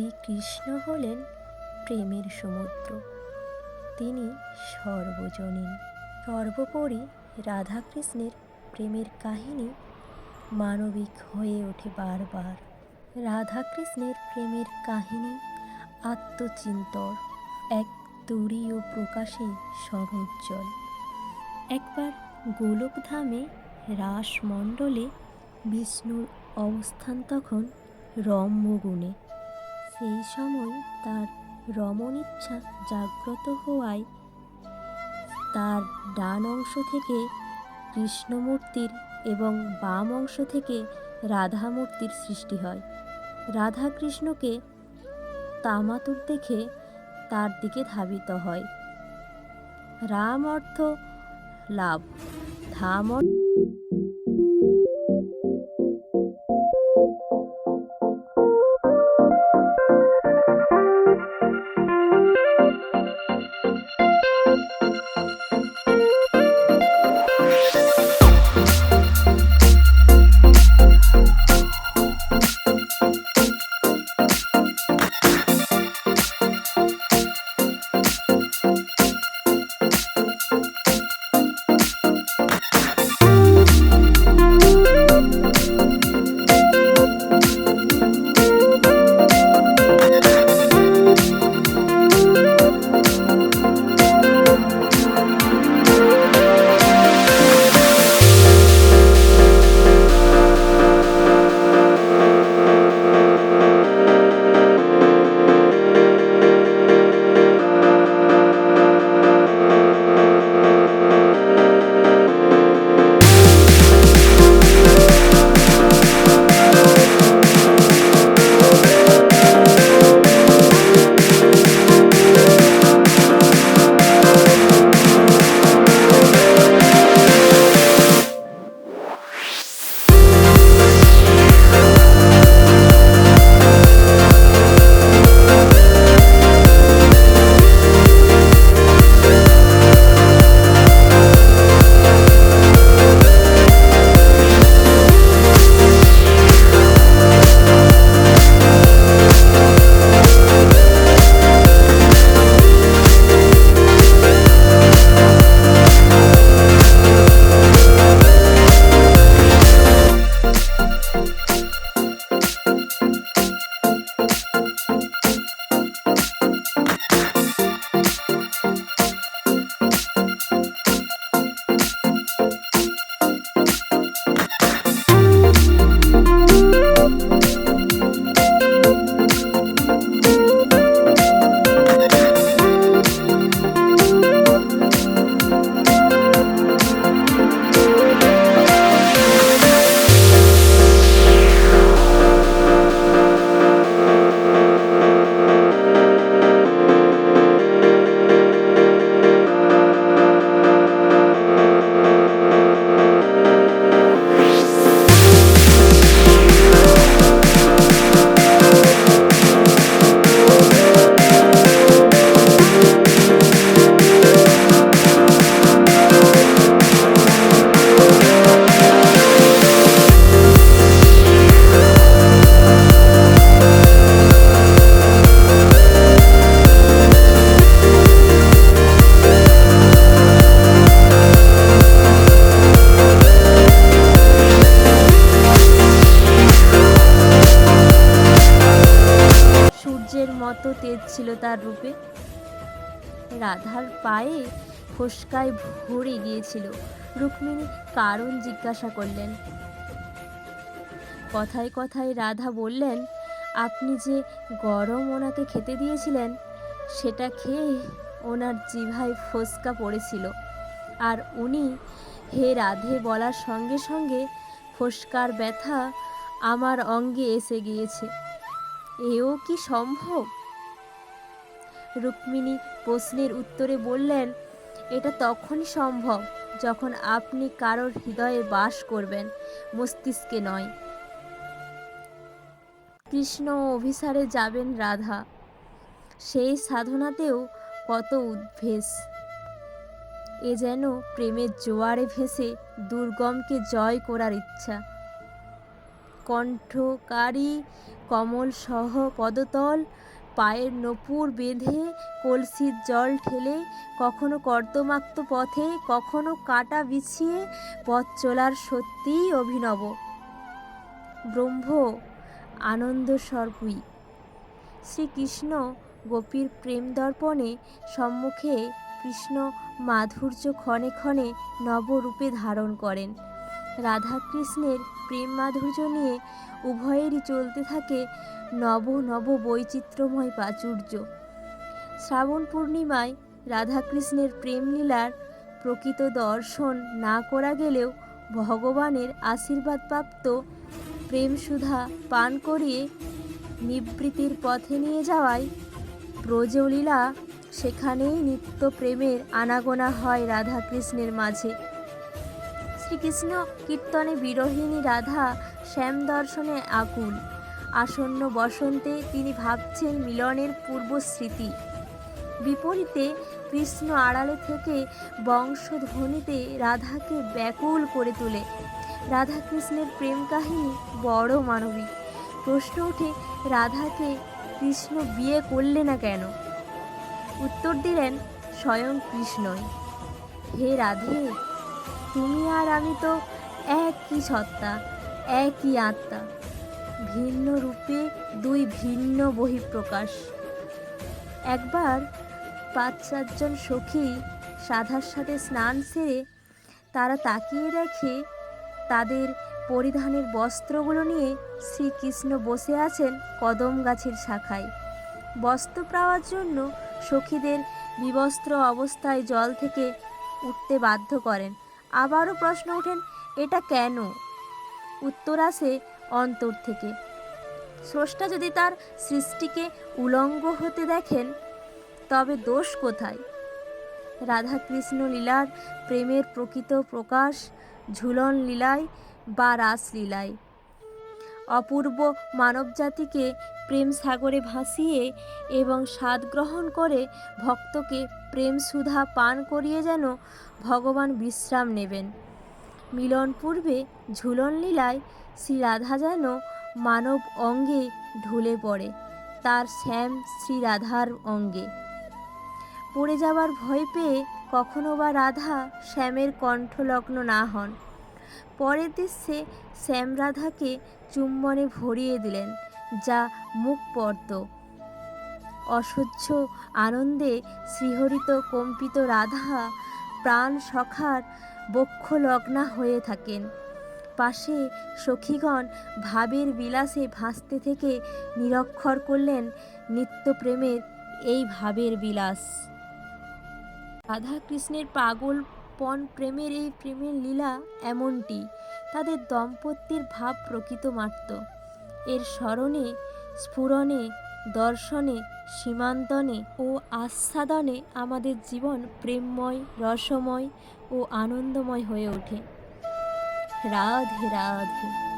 শ্রীকৃষ্ণ হলেন প্রেমের সমুদ্র। তিনি সর্বজনীন। সর্বোপরি রাধাকৃষ্ণের প্রেমের কাহিনী মানবিক হয়ে ওঠে বারবার। রাধাকৃষ্ণের প্রেমের কাহিনী আত্মচিন্তর এক তুরীয় প্রকাশে সমুজ্জ্বল। একবার গোলকধামে রাসমণ্ডলে বিষ্ণুর অবস্থান তখন রম্যগুণে। সেই সময় তার রমণ ইচ্ছা জাগ্রত হওয়ায় তার ডান অংশ থেকে কৃষ্ণমূর্তির এবং বাম অংশ থেকে রাধামূর্তির সৃষ্টি হয়। রাধা কৃষ্ণকে তামাতুর দেখে তার দিকে ধাবিত হয়। রাম অর্থ লাভ। ধাম তেজ ছিল তার রূপে। রাধার পায়ে ফোসকায় ভরে গিয়েছিল। রুক্মিণী কারণ জিজ্ঞাসা করলেন, কথায় কথায় রাধা বললেন, আপনি যে গরম ওনাকে খেতে দিয়েছিলেন, সেটা খেয়ে ওনার জিভায় ফোসকা পড়েছিল। আর উনি হে রাধে বলার সঙ্গে সঙ্গে ফোসকার ব্যথা আমার অঙ্গে এসে গিয়েছে। এও কি সম্ভব? রুক্মিণী প্রশ্নের উত্তরে বললেন, এটা তখনই সম্ভব যখন আপনি কারোর হৃদয়ে বাস করবেন, মস্তিষ্কে নয়। কৃষ্ণ অভিসারে যাবেন রাধা। সেই সাধনাতেও কত উদ্ভেস এ যেন প্রেমের জোয়ারে ভেসে দুর্গমকে জয় করার ইচ্ছা। কণ্ঠকারী কমল সহ পদতল পায়ের নপুর বেঁধে কলসির জল ঠেলে, কখনো কর্দমাক্ত পথে, কখনো কাটা বিছিয়ে পথ চলার সত্যিই অভিনব। ব্রহ্ম আনন্দ স্বরূপই শ্রীকৃষ্ণ গোপীর প্রেম দর্পণে সম্মুখে কৃষ্ণ মাধুর্য ক্ষণে ক্ষণে নবরূপে ধারণ করেন। রাধাকৃষ্ণের প্রেম মাধুর্য নিয়ে উভয়েরই চলতে থাকে নব নব বৈচিত্র্যময় প্রাচুর্য। শ্রাবণ পূর্ণিমায় রাধাকৃষ্ণের প্রেমলীলার প্রকৃত দর্শন না করা গেলেও ভগবানের আশীর্বাদপ্রাপ্ত প্রেম সুধা পান করিয়ে নিবৃত্তির পথে নিয়ে যাওয়ায় ব্রজলীলা সেখানেই নিত্য প্রেমের আনাগোনা হয় রাধাকৃষ্ণের মাঝে। শ্রীকৃষ্ণ, কীর্তনে বিরোহিণী রাধা, শ্যাম দর্শনে আকুল। আসন্ন বসন্তে তিনি ভাবছেন মিলনের পূর্ব স্মৃতি বিপরীতে কৃষ্ণ আড়ালে থেকে বংশধ্বনিতে রাধাকে ব্যাকুল করে তোলে। রাধাকৃষ্ণের প্রেম কাহিনী বড় মানবিক। প্রশ্ন ওঠে, রাধাকে কৃষ্ণ বিয়ে করলে না কেন? উত্তর দিলেন, স্বয়ং কৃষ্ণই। হে রাধে তুমি আর আমি তো একই সত্তা, একই আত্মা। ভিন্ন রূপে দুই ভিন্ন বহিঃপ্রকাশ। একবার পাঁচ চারজন সখী সাধার সাথে স্নান সেরে তারা তাকিয়ে দেখে তাদের পরিধানের বস্ত্রগুলো নিয়ে শ্রীকৃষ্ণ বসে আছেন কদম গাছের শাখায়। বস্ত্র পাওয়ার জন্য সখীদের বিবস্ত্র অবস্থায় জল থেকে উঠতে বাধ্য করেন। আবারও প্রশ্ন ওঠেন, এটা কেন? উত্তর আসে অন্তর থেকে। স্রষ্টা যদি তার সৃষ্টিকে উলঙ্গ হতে দেখেন, তবে দোষ কোথায়? রাধাকৃষ্ণ লীলার প্রেমের প্রকৃত প্রকাশ, ঝুলন লীলায় বা রাসলীলায়? অপূর্ব মানবজাতিকে প্রেম সাগরে ভাসিয়ে এবং স্বাদ গ্রহণ করে ভক্তকে প্রেম সুধা পান করিয়ে যেন ভগবান বিশ্রাম নেবেন। মিলন পূর্বে ঝুলন লীলায় শ্রী রাধা যেন মানব অঙ্গে ঢুলে পড়ে, তার শ্যাম শ্রী রাধার অঙ্গে। পড়ে যাওয়ার ভয় পেয়ে কখনো বা রাধা শ্যামের কণ্ঠলগ্ন না হন। পরের দৃশ্যে শ্যামরাধাকে চুম্বনে ভরিয়ে দিলেন, যা মুখ পড়ত অসহ্য আনন্দে শ্রীহরিত কম্পিত রাধা প্রাণ সখার বক্ষ লগ্না হয়ে থাকেন। পাশে সখীগণ ভাবের বিলাসে ভাসতে থেকে নিরক্ষর করলেন নিত্য প্রেমের এই ভাবের বিলাস। রাধা কৃষ্ণের পাগলপন প্রেমের এই প্রেমের লীলা এমনটি, তাদের দম্পতির ভাব প্রকৃত মাত্র। এর স্মরণে, স্ফুরণে, দর্শনে, সীমান্তনে ও আস্বাদনে আমাদের জীবন প্রেমময়, রসময় ও আনন্দময় হয়ে ওঠে। রাধে রাধে।